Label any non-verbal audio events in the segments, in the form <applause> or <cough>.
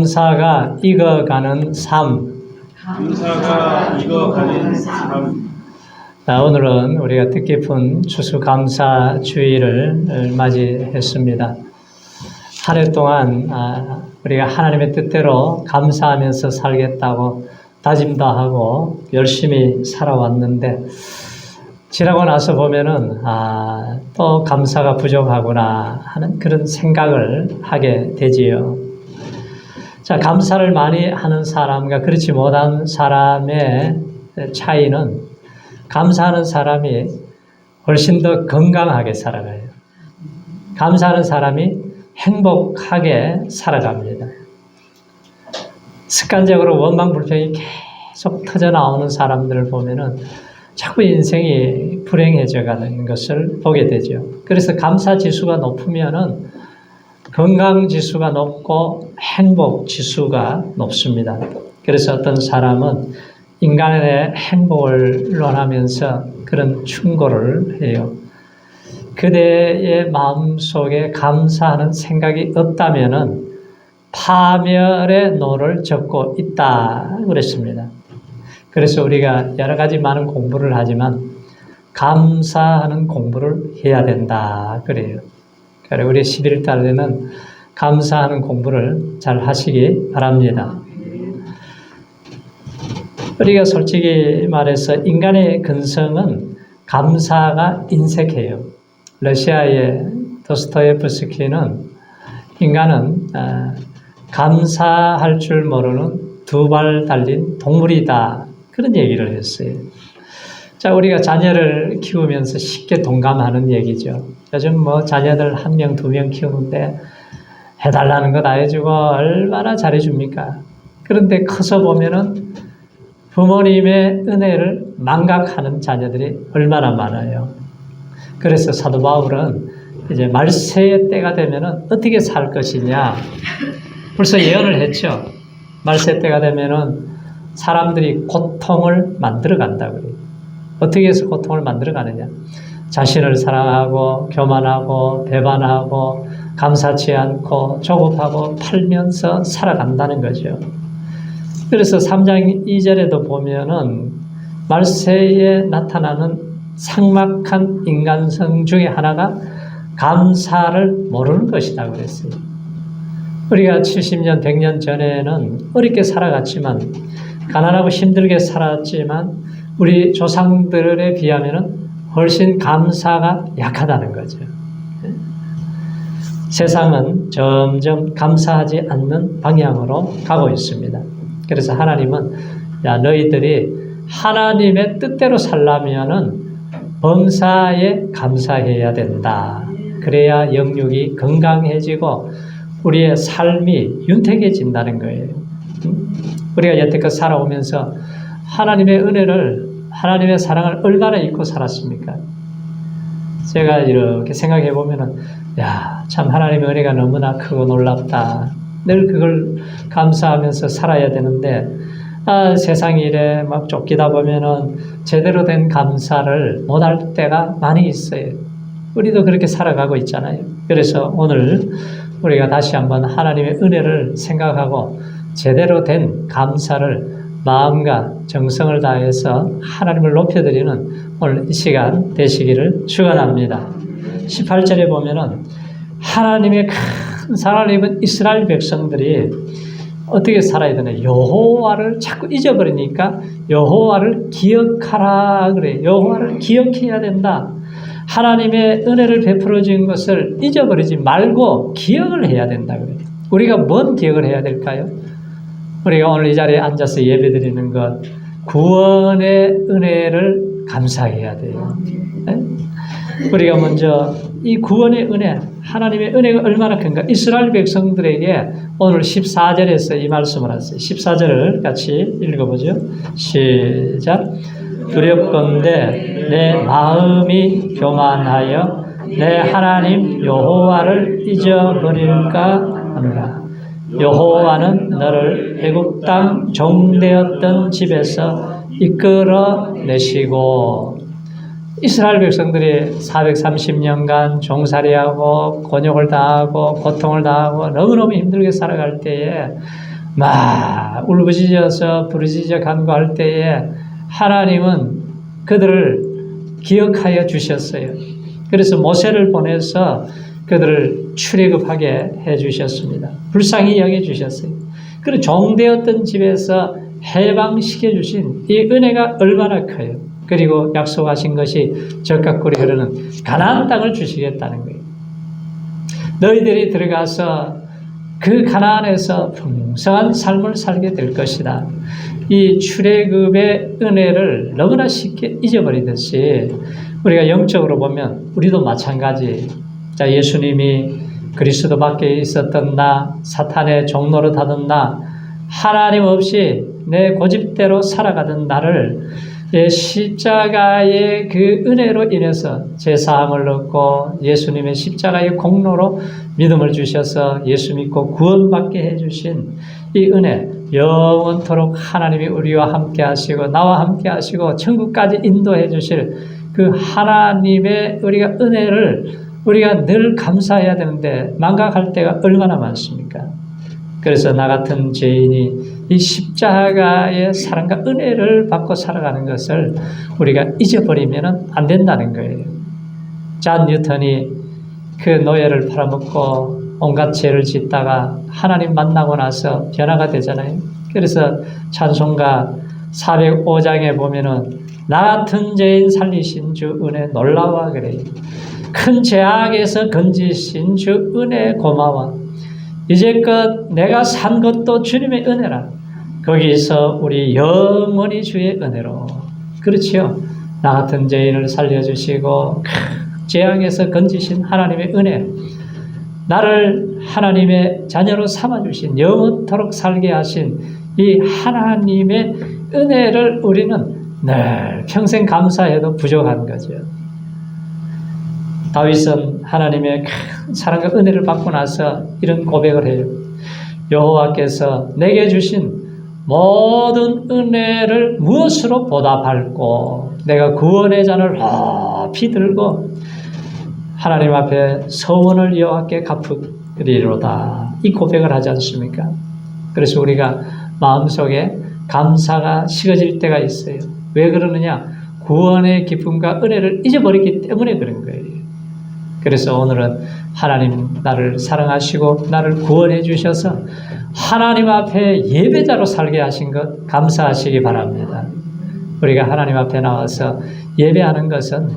감사가 익어가는 삶. 감사가 익어가는 삶. 아, 오늘은 우리가 뜻깊은 추수감사주의를 맞이했습니다. 한 해 동안 아, 우리가 하나님의 뜻대로 감사하면서 살겠다고 다짐도 하고 열심히 살아왔는데 지나고 나서 보면은 아, 또 감사가 부족하구나 하는 그런 생각을 하게 되지요. 자, 감사를 많이 하는 사람과 그렇지 못한 사람의 차이는 감사하는 사람이 훨씬 더 건강하게 살아가요. 감사하는 사람이 행복하게 살아갑니다. 습관적으로 원망 불평이 계속 터져 나오는 사람들을 보면은 자꾸 인생이 불행해져 가는 것을 보게 되죠. 그래서 감사 지수가 높으면은 건강 지수가 높고 행복 지수가 높습니다. 그래서 어떤 사람은 인간의 행복을 논하면서 그런 충고를 해요. 그대의 마음속에 감사하는 생각이 없다면은 파멸의 노를 적고 있다 그랬습니다. 그래서 우리가 여러 가지 많은 공부를 하지만 감사하는 공부를 해야 된다 그래요. 우리 11월 달에는 감사하는 공부를 잘 하시기 바랍니다. 우리가 솔직히 말해서 인간의 근성은 감사가 인색해요. 러시아의 도스토예프스키는 인간은 아, 감사할 줄 모르는 두 발 달린 동물이다. 그런 얘기를 했어요. 자, 우리가 자녀를 키우면서 쉽게 동감하는 얘기죠. 요즘 뭐 자녀들 한 명, 두 명 키우는데 해달라는 거 다 해주고 얼마나 잘해줍니까? 그런데 커서 보면은 부모님의 은혜를 망각하는 자녀들이 얼마나 많아요. 그래서 사도 바울은 이제 말세의 때가 되면은 어떻게 살 것이냐. 벌써 예언을 했죠. 말세 때가 되면은 사람들이 고통을 만들어 간다고요. 어떻게 해서 고통을 만들어 가느냐. 자신을 사랑하고 교만하고 배반하고 감사치 않고 조급하고 팔면서 살아간다는 거죠. 그래서 3장 2절에도 보면은 말세에 나타나는 상막한 인간성 중에 하나가 감사를 모르는 것이다 그랬어요. 우리가 70년, 100년 전에는 어렵게 살아갔지만 가난하고 힘들게 살았지만 우리 조상들에 비하면 훨씬 감사가 약하다는 거죠. 세상은 점점 감사하지 않는 방향으로 가고 있습니다. 그래서 하나님은 야 너희들이 하나님의 뜻대로 살려면은 범사에 감사해야 된다. 그래야 영육이 건강해지고 우리의 삶이 윤택해진다는 거예요. 우리가 여태껏 살아오면서 하나님의 은혜를 하나님의 사랑을 얼마나 잊고 살았습니까? 제가 이렇게 생각해 보면은 야, 참 하나님의 은혜가 너무나 크고 놀랍다. 늘 그걸 감사하면서 살아야 되는데 아, 세상이 이래 막 쫓기다 보면은 제대로 된 감사를 못할 때가 많이 있어요. 우리도 그렇게 살아가고 있잖아요. 그래서 오늘 우리가 다시 한번 하나님의 은혜를 생각하고 제대로 된 감사를 마음과 정성을 다해서 하나님을 높여드리는 오늘 이 시간 되시기를 축원합니다. 18절에 보면은 하나님의 큰 사랑을 입은 이스라엘 백성들이 어떻게 살아야 되나? 여호와를 자꾸 잊어버리니까 여호와를 기억하라 그래. 여호와를 기억해야 된다. 하나님의 은혜를 베풀어 준 것을 잊어버리지 말고 기억을 해야 된다 그래. 우리가 뭔 기억을 해야 될까요? 우리가 오늘 이 자리에 앉아서 예배 드리는 것 구원의 은혜를 감사해야 돼요. 네? 우리가 먼저 이 구원의 은혜, 하나님의 은혜가 얼마나 큰가. 이스라엘 백성들에게 오늘 14절에서 이 말씀을 하세요. 14절을 같이 읽어보죠. 시작. 두렵건대 내 마음이 교만하여 내 하나님 여호와를 잊어버릴까 하노라. 여호와는 너를 애굽 땅 종되었던 집에서 이끌어 내시고 이스라엘 백성들이 430년간 종살이하고 곤욕을 당하고 고통을 당하고 너무너무 힘들게 살아갈 때에 막 울부짖어서 부르짖어 간구할 때에 하나님은 그들을 기억하여 주셨어요. 그래서 모세를 보내서 그들을 출애굽하게 해 주셨습니다. 불쌍히 여겨 주셨어요. 그리고 종되었던 집에서 해방시켜 주신 이 은혜가 얼마나 커요. 그리고 약속하신 것이 적각골이 흐르는 가나안 땅을 주시겠다는 거예요. 너희들이 들어가서 그 가나안에서 풍성한 삶을 살게 될 것이다. 이 출애굽의 은혜를 너무나 쉽게 잊어버리듯이 우리가 영적으로 보면 우리도 마찬가지. 자, 예수님이 그리스도 밖에 있었던 나, 사탄의 종로를 하던 나, 하나님 없이 내 고집대로 살아가던 나를 예, 십자가의 그 은혜로 인해서 제 사함을 얻고 예수님의 십자가의 공로로 믿음을 주셔서 예수 믿고 구원받게 해주신 이 은혜 영원토록 하나님이 우리와 함께 하시고 나와 함께 하시고 천국까지 인도해 주실 그 하나님의 우리가 은혜를 우리가 늘 감사해야 되는데 망각할 때가 얼마나 많습니까? 그래서 나 같은 죄인이 이 십자가의 사랑과 은혜를 받고 살아가는 것을 우리가 잊어버리면 안 된다는 거예요. 잔 뉴턴이 그 노예를 팔아먹고 온갖 죄를 짓다가 하나님 만나고 나서 변화가 되잖아요. 그래서 찬송가 405장에 보면은 나 같은 죄인 살리신 주 은혜 놀라워 그래요. 큰 죄악에서 건지신 주 은혜 고마워. 이제껏 내가 산 것도 주님의 은혜라. 거기서 우리 영원히 주의 은혜로. 그렇지요. 나 같은 죄인을 살려주시고 재앙에서 건지신 하나님의 은혜. 나를 하나님의 자녀로 삼아주신 영원토록 살게 하신 이 하나님의 은혜를 우리는 늘 평생 감사해도 부족한 거죠. 다윗은 하나님의 큰 사랑과 은혜를 받고 나서 이런 고백을 해요. 여호와께서 내게 주신 모든 은혜를 무엇으로 보답할고 내가 구원의 잔을 높이 들고 하나님 앞에 서원을 여호와께 갚으리로다 이 고백을 하지 않습니까? 그래서 우리가 마음속에 감사가 식어질 때가 있어요. 왜 그러느냐? 구원의 기쁨과 은혜를 잊어버렸기 때문에 그런 거예요. 그래서 오늘은 하나님 나를 사랑하시고 나를 구원해 주셔서 하나님 앞에 예배자로 살게 하신 것 감사하시기 바랍니다. 우리가 하나님 앞에 나와서 예배하는 것은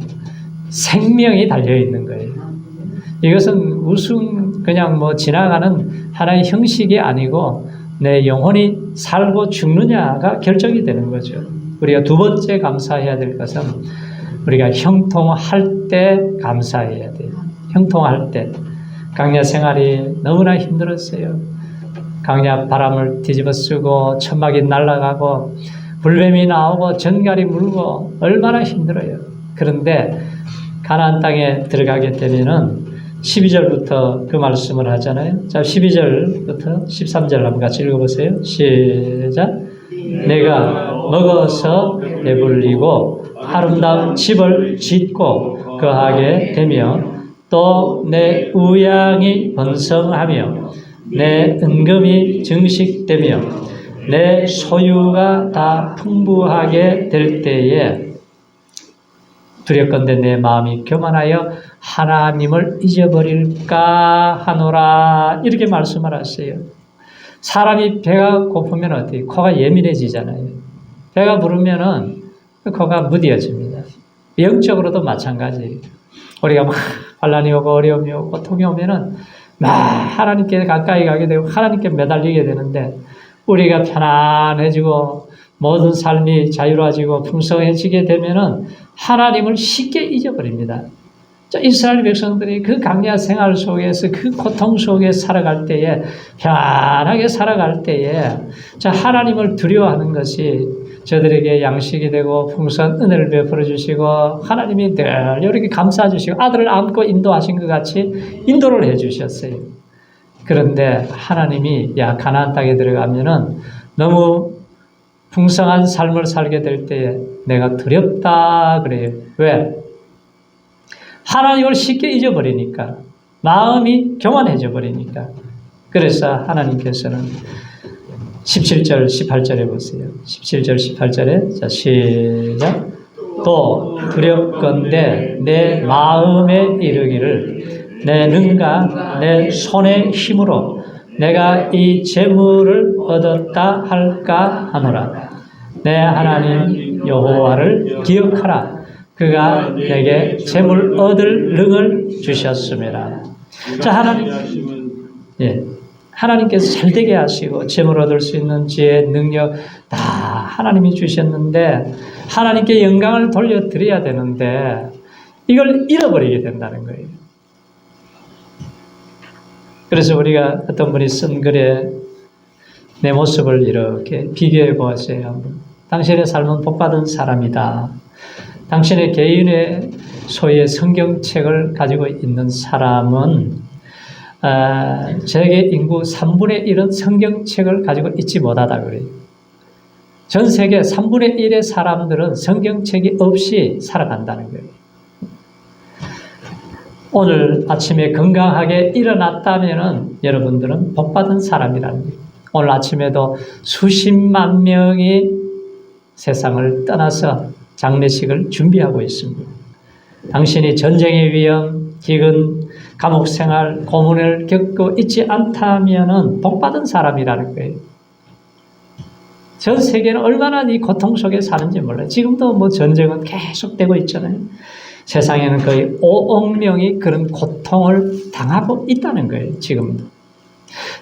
생명이 달려 있는 거예요. 이것은 우승 그냥 뭐 지나가는 하나의 형식이 아니고 내 영혼이 살고 죽느냐가 결정이 되는 거죠. 우리가 두 번째 감사해야 될 것은 우리가 형통할 때 감사해야 돼요. 형통할 때. 강야 생활이 너무나 힘들었어요. 강야 바람을 뒤집어 쓰고 천막이 날아가고 불뱀이 나오고 전갈이 물고 얼마나 힘들어요. 그런데 가나안 땅에 들어가게 되면은 12절부터 그 말씀을 하잖아요. 자, 12절부터 13절 한번 같이 읽어보세요. 시작. 내가 먹어서 배불리고 아름다운 집을 짓고 거하게 되며 또 내 우양이 번성하며 내 은금이 증식되며 내 소유가 다 풍부하게 될 때에 두렵건대 내 마음이 교만하여 하나님을 잊어버릴까 하노라 이렇게 말씀을 하세요. 사람이 배가 고프면 어떻게 코가 예민해지잖아요. 배가 부르면은 코가 무뎌집니다. 영적으로도 마찬가지예요. 우리가 막 환란이 오고 어려움이 오고 고통이 오면은 막 하나님께 가까이 가게 되고 하나님께 매달리게 되는데 우리가 편안해지고 모든 삶이 자유로워지고 풍성해지게 되면은 하나님을 쉽게 잊어버립니다. 자, 이스라엘 백성들이 그 강야 생활 속에서 그 고통 속에 살아갈 때에 편하게 살아갈 때에 자 하나님을 두려워하는 것이 저들에게 양식이 되고 풍성한 은혜를 베풀어 주시고 하나님이 늘 이렇게 감싸 주시고 아들을 안고 인도하신 것 같이 인도를 해 주셨어요. 그런데 하나님이 야 가나안 땅에 들어가면은 너무 풍성한 삶을 살게 될 때에 내가 두렵다 그래요. 왜? 하나님을 쉽게 잊어버리니까 마음이 교만해져 버리니까 그래서 하나님께서는 17절, 18절에 보세요. 17절, 18절에 자 시작. 또 두렵건대 내 마음에 이르기를 내 능가 내 손의 힘으로 내가 이 재물을 얻었다 할까 하노라. 내 하나님 여호와를 기억하라. 그가 내게 재물 얻을 능을 주셨음이라. 자, 하나님. 예. 하나님께서 잘 되게 하시고 재물 얻을 수 있는 지혜, 능력 다 하나님이 주셨는데 하나님께 영광을 돌려드려야 되는데 이걸 잃어버리게 된다는 거예요. 그래서 우리가 어떤 분이 쓴 글에 내 모습을 이렇게 비교해 보았어요. 당신의 삶은 복받은 사람이다. 당신의 개인의 소유의 성경책을 가지고 있는 사람은 아, 세계 인구 3분의 1은 성경책을 가지고 있지 못하다 그래요. 전 세계 3분의 1의 사람들은 성경책이 없이 살아간다는 거예요. 오늘 아침에 건강하게 일어났다면 여러분들은 복받은 사람이라는 거예요. 오늘 아침에도 수십만 명이 세상을 떠나서 장례식을 준비하고 있습니다. 당신이 전쟁의 위험, 기근, 감옥 생활, 고문을 겪고 있지 않다면은 복받은 사람이라는 거예요. 전 세계는 얼마나 이 고통 속에 사는지 몰라요. 지금도 뭐 전쟁은 계속되고 있잖아요. 세상에는 거의 5억 명이 그런 고통을 당하고 있다는 거예요. 지금도.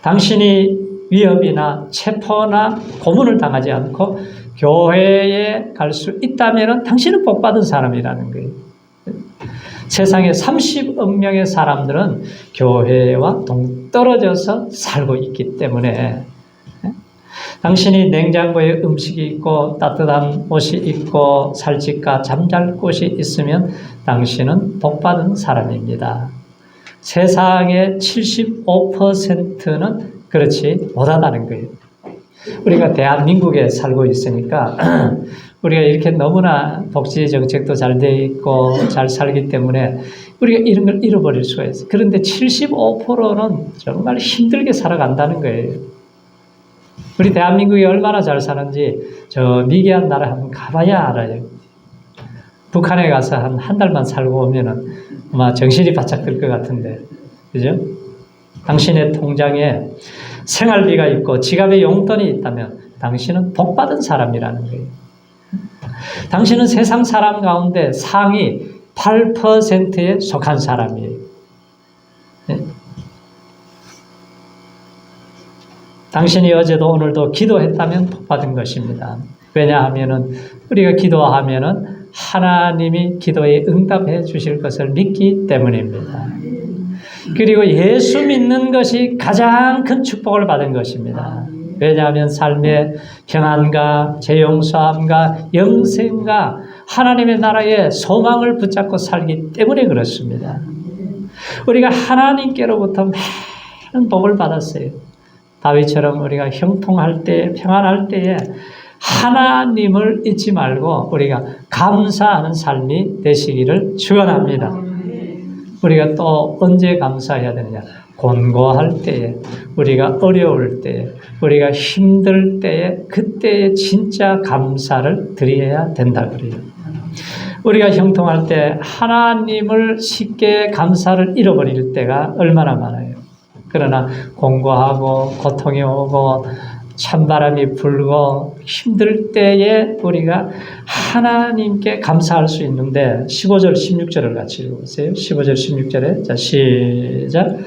당신이 위협이나 체포나 고문을 당하지 않고 교회에 갈 수 있다면 당신은 복받은 사람이라는 거예요. 세상에 30억 명의 사람들은 교회와 동떨어져서 살고 있기 때문에 당신이 냉장고에 음식이 있고 따뜻한 옷이 있고 살집과 잠잘 곳이 있으면 당신은 복받은 사람입니다. 세상의 75%는 그렇지 못하다는 거예요. 우리가 대한민국에 살고 있으니까 우리가 이렇게 너무나 복지 정책도 잘 돼 있고 잘 살기 때문에 우리가 이런 걸 잃어버릴 수가 있어요. 그런데 75%는 정말 힘들게 살아간다는 거예요. 우리 대한민국이 얼마나 잘 사는지 저 미개한 나라 한번 가봐야 알아요. 북한에 가서 한 한 달만 살고 오면은 아마 정신이 바짝 들 것 같은데, 그죠? 당신의 통장에 생활비가 있고 지갑에 용돈이 있다면 당신은 복 받은 사람이라는 거예요. 당신은 세상 사람 가운데 상위 8%에 속한 사람이에요. 네? 당신이 어제도 오늘도 기도했다면 복받은 것입니다. 왜냐하면은 우리가 기도하면은 하나님이 기도에 응답해 주실 것을 믿기 때문입니다. 그리고 예수 믿는 것이 가장 큰 축복을 받은 것입니다. 왜냐하면 삶의 평안과 재용서함과 영생과 하나님의 나라의 소망을 붙잡고 살기 때문에 그렇습니다. 우리가 하나님께로부터 많은 복을 받았어요. 다윗처럼 우리가 형통할 때, 평안할 때에 하나님을 잊지 말고 우리가 감사하는 삶이 되시기를 축원합니다. 우리가 또 언제 감사해야 되느냐? 곤고할 때에, 우리가 어려울 때에, 우리가 힘들 때에, 그때에 진짜 감사를 드려야 된다 그래요. 우리가 형통할 때 하나님을 쉽게 감사를 잃어버릴 때가 얼마나 많아요. 그러나 공고하고 고통이 오고 찬바람이 불고 힘들 때에 우리가 하나님께 감사할 수 있는데 15절 16절을 같이 읽어보세요. 15절 16절에 자 시작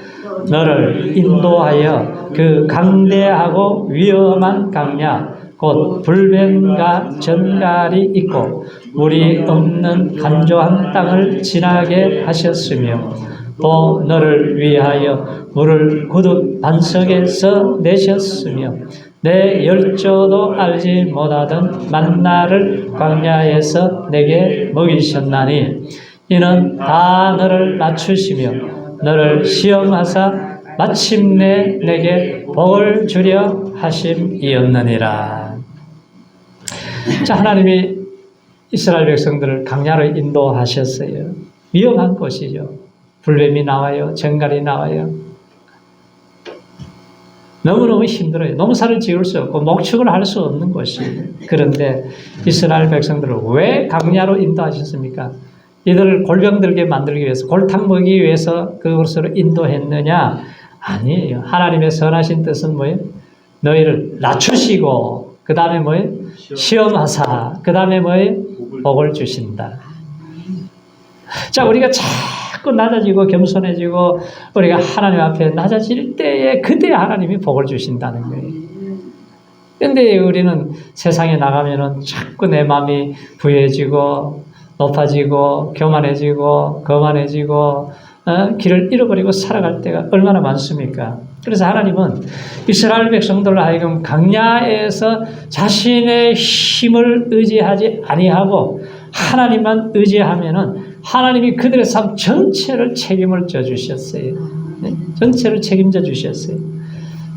너를 인도하여 그 강대하고 위험한 강야 곧 불변과 전갈이 있고 물이 없는 간조한 땅을 지나게 하셨으며 또 너를 위하여 물을 구둑 반석에서 내셨으며 내 열조도 알지 못하던 만나를 광야에서 내게 먹이셨나니 이는 다 너를 낮추시며 너를 시험하사 마침내 내게 복을 주려 하심이었느니라. 자, 하나님이 이스라엘 백성들을 강야로 인도하셨어요. 위험한 곳이죠. 불뱀이 나와요. 정갈이 나와요. 너무너무 힘들어요. 농사를 지을 수 없고 목축을 할 수 없는 곳이에요. 그런데 이스라엘 백성들을 왜 강야로 인도하셨습니까? 이들을 골병 들게 만들기 위해서 골탕 먹이기 위해서 그곳으로 인도했느냐? 아니에요. 하나님의 선하신 뜻은 뭐예요? 너희를 낮추시고 그 다음에 뭐예요? 시험하사 그 다음에 뭐예요? 복을 주신다. 자, 우리가 자꾸 낮아지고 겸손해지고 우리가 하나님 앞에 낮아질 때에 그때 하나님이 복을 주신다는 거예요. 근데 우리는 세상에 나가면은 자꾸 내 마음이 부해지고 높아지고 교만해지고 거만해지고 어? 길을 잃어버리고 살아갈 때가 얼마나 많습니까? 그래서 하나님은 이스라엘 백성들로 하여금 강야에서 자신의 힘을 의지하지 아니하고 하나님만 의지하면은 하나님이 그들의 삶 전체를 책임을 져 주셨어요. 네? 전체를 책임져 주셨어요.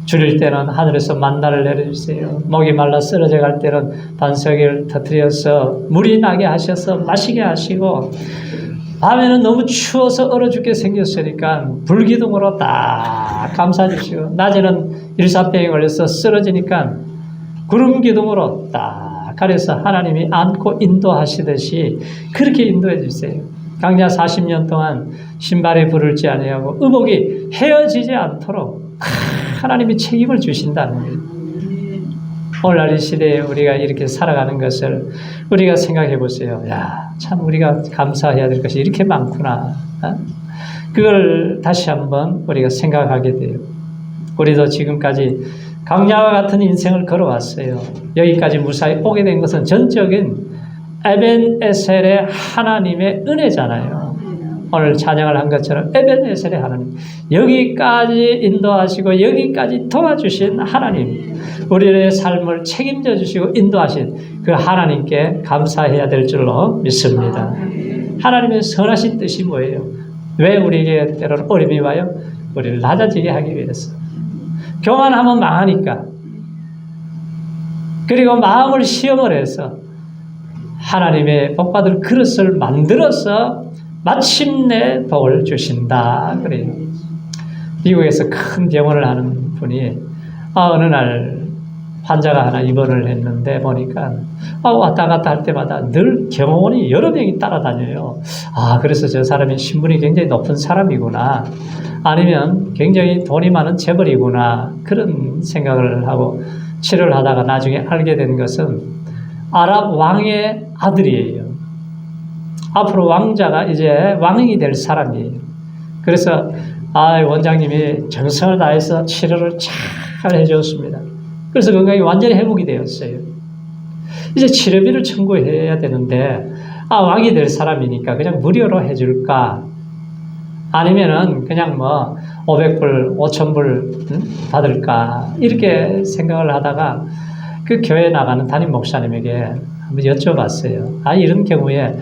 줄일 때는 하늘에서 만나를 내려주세요. 목이 말라 쓰러져 갈 때는 반석을 터뜨려서 물이 나게 하셔서 마시게 하시고 밤에는 너무 추워서 얼어 죽게 생겼으니까 불기둥으로 딱 감싸 주시고 낮에는 일사병에 걸려서 쓰러지니까 구름 기둥으로 딱 가려서 하나님이 안고 인도하시듯이 그렇게 인도해 주세요. 강야 40년 동안 신발에 부를지 아니하고 의복이 헤어지지 않도록 하나님이 책임을 주신다는 거예요. 오늘날 이 시대에 우리가 이렇게 살아가는 것을 우리가 생각해 보세요. 야, 참 우리가 감사해야 될 것이 이렇게 많구나. 어? 그걸 다시 한번 우리가 생각하게 돼요. 우리도 지금까지 강야와 같은 인생을 걸어왔어요. 여기까지 무사히 오게 된 것은 전적인 에벤에셀의 하나님의 은혜잖아요. 오늘 찬양을 한 것처럼 에벤에셀의 하나님 여기까지 인도하시고 여기까지 도와주신 하나님 우리의 삶을 책임져 주시고 인도하신 그 하나님께 감사해야 될 줄로 믿습니다. 하나님의 선하신 뜻이 뭐예요? 왜 우리에게 때로는 어려움이 와요? 우리를 낮아지게 하기 위해서. 교만하면 망하니까. 그리고 마음을 시험을 해서 하나님의 복받을 그릇을 만들어서 마침내 복을 주신다. 그래요. 미국에서 큰 병원을 하는 분이 아, 어느 날 환자가 하나 입원을 했는데 보니까 아, 왔다 갔다 할 때마다 늘 경호원이 여러 명이 따라다녀요. 아, 그래서 저 사람이 신분이 굉장히 높은 사람이구나. 아니면 굉장히 돈이 많은 재벌이구나. 그런 생각을 하고 치료를 하다가 나중에 알게 된 것은 아랍 왕의 아들이에요. 앞으로 왕자가 이제 왕이 될 사람이에요. 그래서 아, 원장님이 정성을 다해서 치료를 잘 해주었습니다. 그래서 건강이 완전히 회복이 되었어요. 이제 치료비를 청구해야 되는데 아, 왕이 될 사람이니까 그냥 무료로 해줄까? 아니면은 그냥 뭐 500불, 5000불 응? 받을까? 이렇게 생각을 하다가 그 교회 나가는 담임 목사님에게 한번 여쭤봤어요. 아, 이런 경우에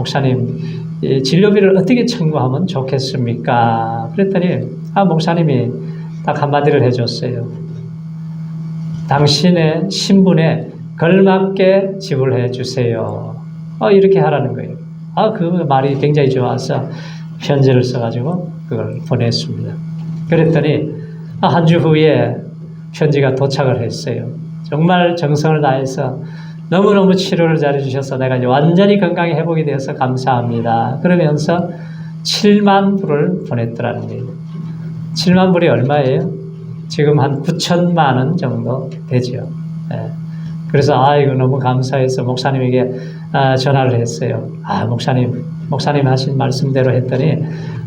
목사님, 이 진료비를 어떻게 청구하면 좋겠습니까? 그랬더니, 아, 목사님이 딱 한마디를 해줬어요. 당신의 신분에 걸맞게 지불해 주세요. 어, 이렇게 하라는 거예요. 아, 그 말이 굉장히 좋아서 편지를 써가지고 그걸 보냈습니다. 그랬더니, 아, 한주 후에 편지가 도착을 했어요. 정말 정성을 다해서 너무너무 치료를 잘해주셔서 내가 이제 완전히 건강이 회복이 되어서 감사합니다. 그러면서 7만 불을 보냈더라는 거예요. 7만 불이 얼마예요? 지금 한 9천만 원 정도 되죠. 예. 그래서 아 이거 너무 감사해서 목사님에게 아, 전화를 했어요. 아 목사님, 목사님 하신 말씀대로 했더니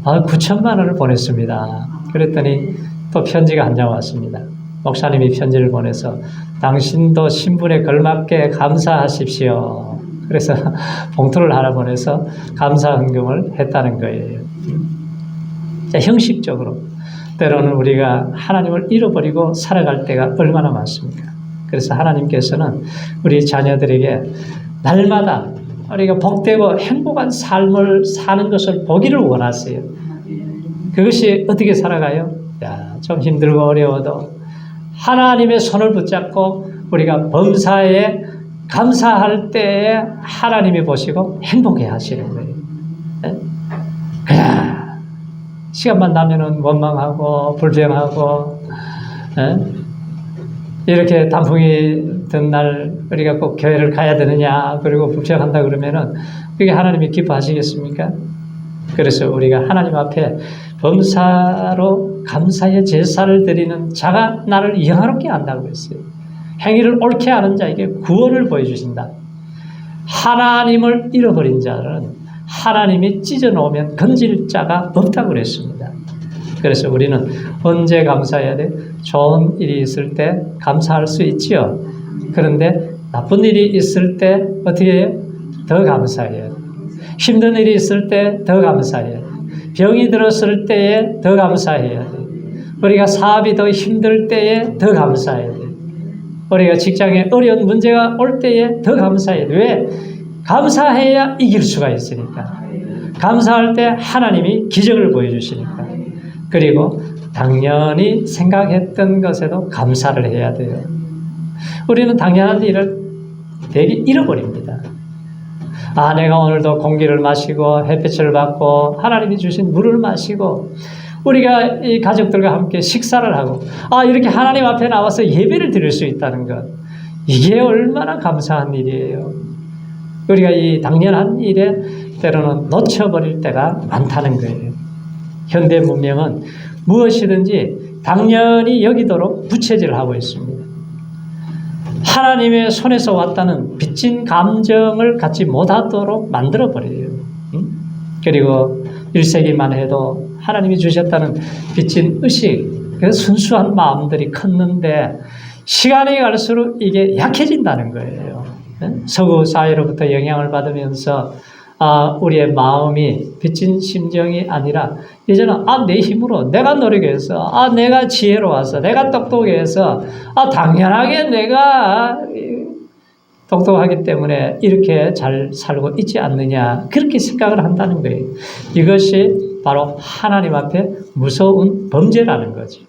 아 9천만 원을 보냈습니다. 그랬더니 또 편지가 한 장 왔습니다. 목사님이 편지를 보내서 당신도 신분에 걸맞게 감사하십시오. 그래서 <laughs> 봉투를 하나 보내서 감사 헌금을 했다는 거예요. 자, 형식적으로 때로는 우리가 하나님을 잃어버리고 살아갈 때가 얼마나 많습니까? 그래서 하나님께서는 우리 자녀들에게 날마다 우리가 복되고 행복한 삶을 사는 것을 보기를 원하세요. 그것이 어떻게 살아가요? 야, 좀 힘들고 어려워도 하나님의 손을 붙잡고 우리가 범사에 감사할 때에 하나님이 보시고 행복해 하시는 거예요. 예? 시간만 나면은 원망하고 불평하고 예? 이렇게 단풍이 든 날 우리가 꼭 교회를 가야 되느냐 그리고 불평한다 그러면은 그게 하나님이 기뻐하시겠습니까? 그래서 우리가 하나님 앞에 범사로 감사의 제사를 드리는 자가 나를 영화롭게 한다고 했어요. 행위를 옳게 하는 자에게 구원을 보여주신다. 하나님을 잃어버린 자는 하나님이 찢어놓으면 건질 자가 없다고 그랬습니다. 그래서 우리는 언제 감사해야 돼? 좋은 일이 있을 때 감사할 수 있지요. 그런데 나쁜 일이 있을 때 어떻게 해요? 더 감사해요. 힘든 일이 있을 때 더 감사해요. 병이 들었을 때에 더 감사해야 돼. 우리가 사업이 더 힘들 때에 더 감사해야 돼. 우리가 직장에 어려운 문제가 올 때에 더 감사해야 돼. 왜? 감사해야 이길 수가 있으니까. 감사할 때 하나님이 기적을 보여주시니까. 그리고 당연히 생각했던 것에도 감사를 해야 돼요. 우리는 당연한 일을 되게 잃어버립니다. 아, 내가 오늘도 공기를 마시고 햇빛을 받고 하나님이 주신 물을 마시고 우리가 이 가족들과 함께 식사를 하고 아, 이렇게 하나님 앞에 나와서 예배를 드릴 수 있다는 것. 이게 얼마나 감사한 일이에요. 우리가 이 당연한 일에 때로는 놓쳐버릴 때가 많다는 거예요. 현대 문명은 무엇이든지 당연히 여기도록 부채질을 하고 있습니다. 하나님의 손에서 왔다는 빚진 감정을 갖지 못하도록 만들어 버려요. 응? 그리고 1세기만 해도 하나님이 주셨다는 빚진 의식, 그 순수한 마음들이 컸는데 시간이 갈수록 이게 약해진다는 거예요. 응? 서구 사회로부터 영향을 받으면서 아, 우리의 마음이 빚진 심정이 아니라 이제는 아, 내 힘으로 내가 노력해서 아, 내가 지혜로워서 내가 똑똑해서 아, 당연하게 내가 똑똑하기 때문에 이렇게 잘 살고 있지 않느냐 그렇게 생각을 한다는 거예요. 이것이 바로 하나님 앞에 무서운 범죄라는 거죠.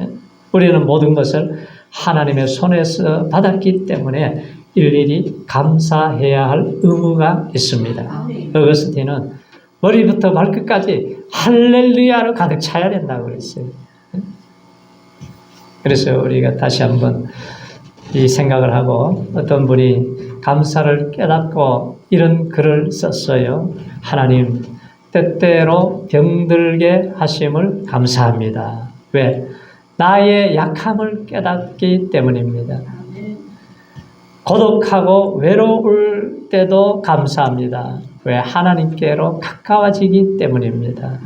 예? 우리는 모든 것을 하나님의 손에서 받았기 때문에 일일이 감사해야 할 의무가 있습니다. 어거스틴은 머리부터 발끝까지 할렐루야로 가득 차야 된다고 그랬어요. 그래서 우리가 다시 한번 이 생각을 하고 어떤 분이 감사를 깨닫고 이런 글을 썼어요. 하나님, 때때로 병들게 하심을 감사합니다. 왜? 나의 약함을 깨닫기 때문입니다. 고독하고 외로울 때도 감사합니다. 왜? 하나님께로 가까워지기 때문입니다.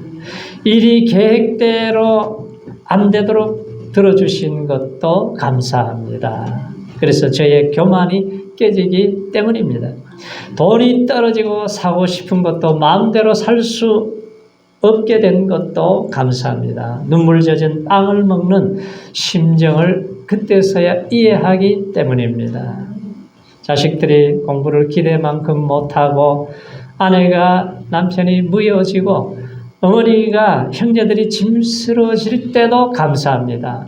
일이 계획대로 안 되도록 들어주신 것도 감사합니다. 그래서 저의 교만이 깨지기 때문입니다. 돈이 떨어지고 사고 싶은 것도 마음대로 살 수 없게 된 것도 감사합니다. 눈물 젖은 빵을 먹는 심정을 그때서야 이해하기 때문입니다. 자식들이 공부를 기대만큼 못하고 아내가 남편이 무여지고 어머니가 형제들이 짐스러워질 때도 감사합니다.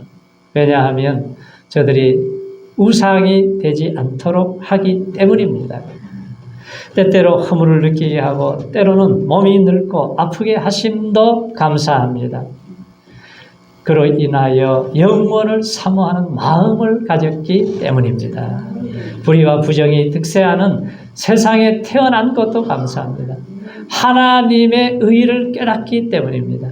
왜냐하면 저들이 우상이 되지 않도록 하기 때문입니다. 때때로 허물을 느끼게 하고 때로는 몸이 늙고 아프게 하심도 감사합니다. 그로 인하여 영원을 사모하는 마음을 가졌기 때문입니다. 불의와 부정이 득세하는 세상에 태어난 것도 감사합니다. 하나님의 의를 깨닫기 때문입니다.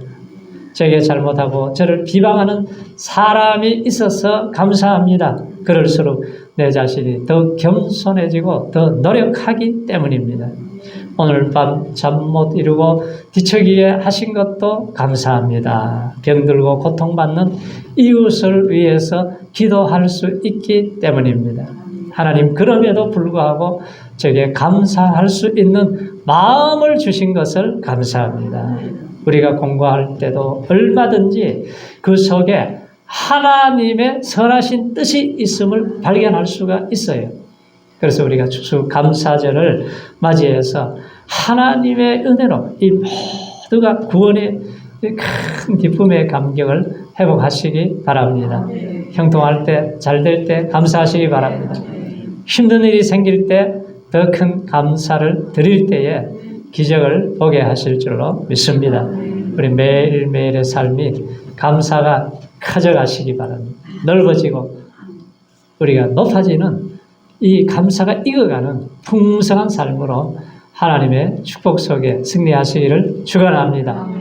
저에게 잘못하고 저를 비방하는 사람이 있어서 감사합니다. 그럴수록 내 자신이 더 겸손해지고 더 노력하기 때문입니다. 오늘 밤 잠 못 이루고 뒤척이게 하신 것도 감사합니다. 병들고 고통받는 이웃을 위해서 기도할 수 있기 때문입니다. 하나님 그럼에도 불구하고 저에게 감사할 수 있는 마음을 주신 것을 감사합니다. 우리가 공부할 때도 얼마든지 그 속에 하나님의 선하신 뜻이 있음을 발견할 수가 있어요. 그래서 우리가 추수 감사절을 맞이해서 하나님의 은혜로 이 모두가 구원의 큰 기쁨의 감격을 회복하시기 바랍니다. 형통할 때, 잘 될 때 감사하시기 바랍니다. 힘든 일이 생길 때 더 큰 감사를 드릴 때에 기적을 보게 하실 줄로 믿습니다. 우리 매일매일의 삶이 감사가 커져가시기 바랍니다. 넓어지고 우리가 높아지는 이 감사가 익어가는 풍성한 삶으로 하나님의 축복 속에 승리하시기를 축원합니다.